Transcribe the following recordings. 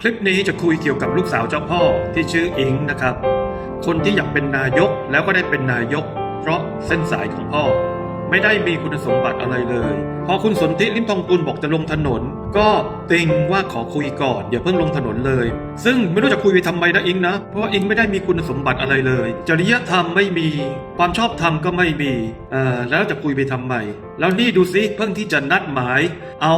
คลิปนี้จะคุยเกี่ยวกับลูกสาวเจ้าพ่อที่ชื่ออิงนะครับ คนที่อยากเป็นนายกแล้วก็ได้เป็นนายก เพราะเส้นสายของพ่อ ไม่ได้มีคุณสมบัติอะไรเลย พอคุณสนธิลิมทองกุลบอกจะลงถนน ก็ติงว่าขอคุยก่อนอย่าเพิ่งลงถนนเลย ซึ่งไม่รู้จะคุยไปทำไมนะอิงนะ เพราะว่าอิงไม่ได้มีคุณสมบัติอะไรเลย จริยธรรมไม่มี ความชอบธรรมก็ไม่มีเอ่อแล้วจะคุยไปทำไมแล้วนี่ดูซิเพิ่งที่จะนัดหมาย เอา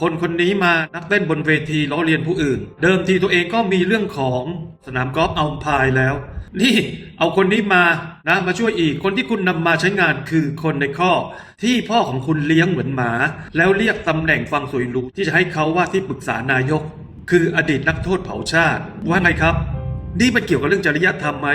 คนคนนี้มานักเต้นบนเวทีล้อเลียนผู้อื่น เดิมทีตัวเองก็มีเรื่องของสนามกอล์ฟเอาพายแล้ว นี่เอาคนนี้มานะมาช่วยอีกคนที่คุณนำมาใช้งานคือคนในข้อ ที่พ่อของคุณเลี้ยงเหมือนหมา แล้วเรียกตำแหน่งฟังสวยหรูที่จะให้เขาว่าที่ปรึกษานายก คืออดีตนักโทษเผาชาติว่าไงครับ นี่มันเกี่ยวกับเรื่องจริยธรรมไหม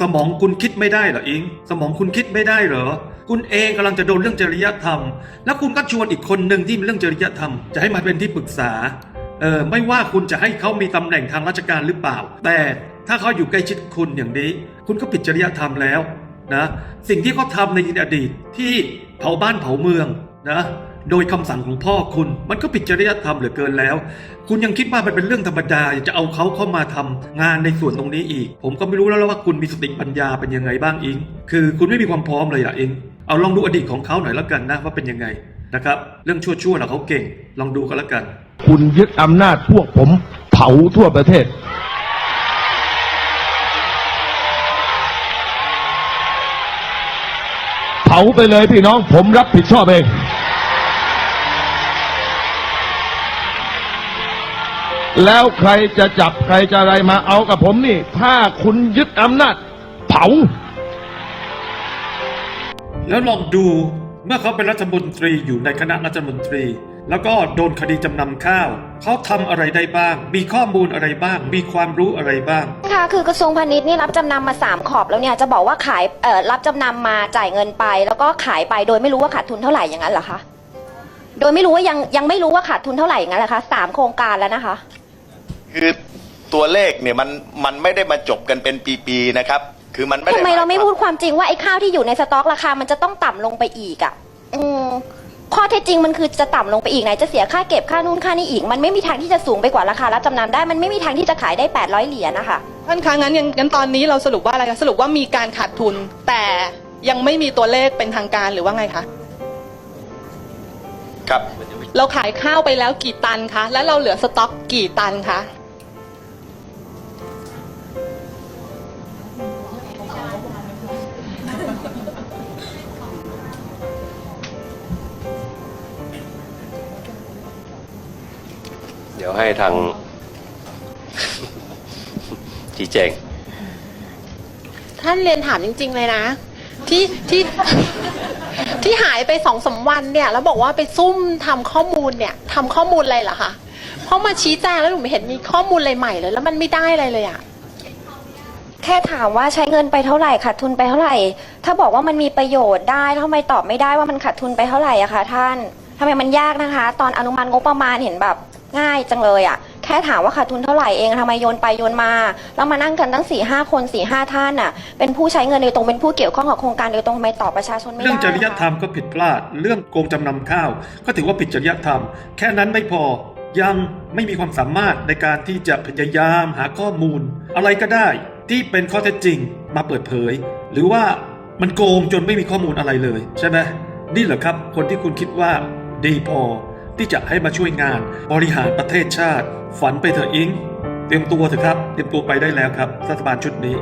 สมองคุณคิดไม่ได้เหรออิง สมองคุณคิดไม่ได้เหรอ คุณเองกำลังจะโดนเรื่องจริยธรรม แล้วคุณก็ชวนอีกคนหนึ่งที่มีเรื่องจริยธรรม จะให้มาเป็นที่ปรึกษา เออไม่ว่าคุณจะให้เขามีตำแหน่งทางราชการหรือเปล่า แต่ถ้าเขาอยู่ใกล้ชิดคุณอย่างนี้ คุณก็ผิดจริยธรรมแล้วนะ สิ่งที่เขาทำในอดีตที่เผาบ้านเผาเมืองนะ โดยคำสั่งของพ่อคุณ มันก็ผิดจริยธรรมเหลือเกินแล้ว คุณยังคิดว่ามันเป็นเรื่องธรรมดาจะเอาเขาเข้ามาทำงานในส่วนตรงนี้อีก ผมก็ไม่รู้แล้วว่าคุณมีสติปัญญาเป็นยังไงบ้างอิง คือคุณไม่มีความพร้อมเลยอะอิง เอาลองดูอดีตของเขาหน่อยแล้วกันนะว่าเป็นยังไงนะครับ เรื่องชั่วๆเราเขาเก่ง ลองดูกันแล้วกัน คุณยึดอำนาจพวกผมเผาทั่วประเทศเผาไปเลยพี่น้องผมรับผิดชอบเอง แล้วใครจะจับใครจะอะไรมาเอากับผมนี่ ถ้าคุณยึดอำนาจเผา แล้วลองดูเมื่อเขาเป็นรัฐมนตรีอยู่ในคณะรัฐมนตรี แล้วก็โดนคดีจำนำข้าว เขาทำอะไรได้บ้าง มีข้อมูลอะไรบ้าง มีความรู้อะไรบ้าง ค่ะคือกระทรวงพาณิชย์นี่รับจำนำมา 3 ขอบแล้วเนี่ยจะบอกว่าขายเอ่อรับจำนำมาจ่ายเงินไป แล้วก็ขายไปโดยไม่รู้ว่าขาดทุนเท่าไหร่อย่างนั้นเหรอคะโดยไม่รู้ว่ายังยังไม่รู้ว่าขาดทุนเท่าไหร่อย่างนั้นเหรอคะสามโครงการแล้วนะคะ คือตัวเลขเนี่ยมันมันไม่ได้มาจบกันเป็นปีๆนะครับ คือมันไม่ได้ทำไมเราไม่หยควพูดความจริงว่าไอ้ข้าวที่อยู่ในสต็อกราคามันจะต้องต่ำลงไปอีกอะ่ะอืมข้อเท็จจริงมันคือจะต่ำลงไปอีกไหนจะเสียค่าเก็บค่านู่นค่านี่อีก มันไม่มีทางที่จะสูงไปกว่าราคารับจำนำได้มันไม่มีทางที่จะขายได้ 800 เหรียญนะคะ ท่านคะงั้นงั้นงั้นตอนนี้เราสรุปว่าอะไรคะสรุปว่ามีการขาดทุน แต่ยังไม่มีตัวเลขเป็นทางการหรือว่าไงคะครับ เราขายข้าวไปแล้วกี่ตันคะ แล้วเราเหลือสต็อกกี่ตันคะ เดี๋ยวให้ทาง ชี้แจง ท่านเรียนถามจริง ๆ เลยนะ ที่ที่ที่หายไปสองสามวันเนี่ย แล้วบอกว่าไปซุ่มทำข้อมูลเนี่ยทำข้อมูลอะไรเหรอคะเพราะมาชี้แจงแล้วหนูไม่เห็นมีข้อมูลอะไรใหม่เลย แล้วมันไม่ได้อะไรเลยอะแค่ถามว่าใช้เงินไปเท่าไหร่ขาดทุนไปเท่าไหร่ ถ้าบอกว่ามันมีประโยชน์ได้ทำไมตอบไม่ได้ว่ามันขาดทุนไปเท่าไหร่อะคะท่านทำไมมันยากนะคะ ตอนอนุมัติงบประมาณเห็นแบบ ง่ายจังเลยอะแค่ถามว่าขาดทุนเท่าไหร่เองทำไมโยนไปโยนมา แล้วมานั่งกันตั้งสี่ห้าคนสี่ห้าท่านน่ะ เป็นผู้ใช้เงินโดยตรงเป็นผู้เกี่ยวข้องกับโครงการโดยตรงทำไมตอบประชาชนไม่ได้เรื่องจริยธรรมก็ผิดพลาด เรื่องโกงจำนำข้าว ก็ถือว่าผิดจริยธรรม แค่นั้นไม่พอยังไม่มีความสามารถในการที่จะพยายามหาข้อมูล อะไรก็ได้ที่เป็นข้อเท็จจริงมาเปิดเผย หรือว่ามันโกงจนไม่มีข้อมูลอะไรเลย ใช่ไหมนี่เหรอครับ คนที่คุณคิดว่าดีพอ ที่จะให้มาช่วยงานบริหารประเทศชาติ ฝันไปเถอะอิง เตรียมตัวเถอะครับ เตรียมตัวไปได้แล้วครับรัฐบาลชุดนี้